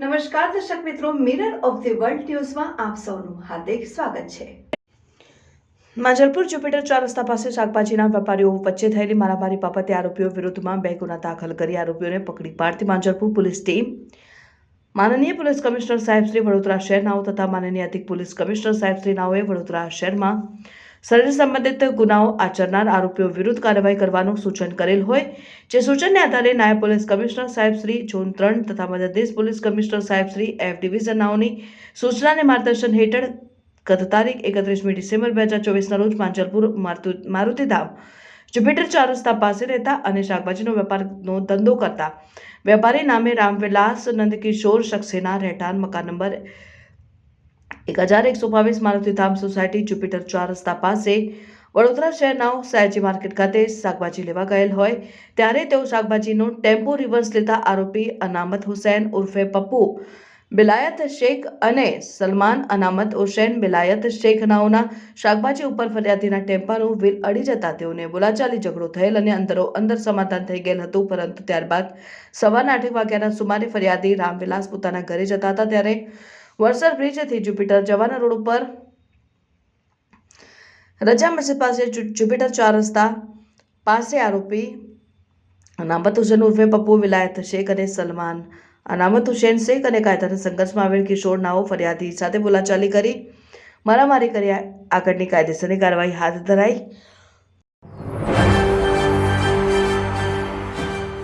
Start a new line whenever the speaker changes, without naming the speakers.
નમસ્કાર, દર્શક મિત્રો મિરર ઓફ ધી વર્લ્ડ ન્યૂઝમાં આપ સૌનું હાર્દિક સ્વાગત છે. માંજલપુર જુપિટર ચાર રસ્તા પાસે શાકભાજીના વેપારીઓ વચ્ચે થયેલી મારામારી બાબતે આરોપીઓ વિરુદ્ધમાં બે ગુના દાખલ કરી આરોપીઓને પકડી પાડતી માંજલપુર પોલીસ ટીમ. માનનીય પોલીસ કમિશનર સાહેબ શ્રી વડોદરા શહેરનાઓ તથા માનનીય અધિક પોલીસ કમિશનર સાહેબ શ્રી નાઓએ વડોદરા શહેરમાં શરીર સંબંધિત ગુનાઓ આચરનાર આરોપીઓ વિરુદ્ધ કાર્યવાહી કરવાનું સૂચન કરેલ હોય, જે સૂચનને આધારે નાયબ પોલીસ કમિશનર સાહેબ શ્રી ઝોન ત્રણ તથા મદદનીશ પોલીસ કમિશનર સાહેબ શ્રી એફ ડિવિઝન નાઓની સૂચનાને માર્ગદર્શન હેઠળ ગત તારીખ એકત્રીસમી ડિસેમ્બર બે હજાર ચોવીસના રોજ માંજલપુર મારુતિ મારુતિધામ જુપિટર ચાર રસ્તા પાસે રહેતા અને શાકભાજીનો વેપારનો ધંધો કરતા. વેપારી નામે રામવિલાસ નંદકિશોર સક્સેના રહેઠાણ મકાન નંબર એક હજાર એકસો બાવીસ મારુતિધામ સોસાયટી જુપિટર ચાર રસ્તા પાસે વડોદરા શહેરના સયાજી માર્કેટ ખાતે શાકભાજી લેવા ગયેલ હોય ત્યારે તેઓ શાકભાજીનો ટેમ્પો રિવર્સ લેતા આરોપી અનામત હુસૈન ઉર્ફે પપ્પુ, બિલાયત શેખ અને સલમાન અનામત હુસૈન બિલાયત શેખ નાઓના શાકભાજી ઉપર ફરિયાદીના ટેમ્પાનું વ્હીલ અડી જતા તેઓને બોલાચાલી ઝઘડો થયેલ અને અંદરો અંદર સમાધાન થઈ ગયેલ હતું, પરંતુ ત્યારબાદ સવારના આઠેક વાગ્યાના સુમારે ફરિયાદી રામવિલાસ પોતાના ઘરે જતા હતા ત્યારે વરસર બ્રિજથી જુપિટર જવાના રોડ ઉપર. રજા મસ્જિદ પાસે જુપિટર ચાર રસ્તા પાસે આરોપી અનામત હુસેન ઉર્ફે પપ્પુ વિલાયત શેખ અને સલમાન. અનામત હુસેન શેખ અને કાયદાના સંઘર્ષમાં આવેલ કિશોર નાઓ ફરિયાદી સાથે બોલાચાલી કરી. મારામારી કર્યા આગળની કાયદેસરની કાર્યવાહી હાથ ધરાઈ.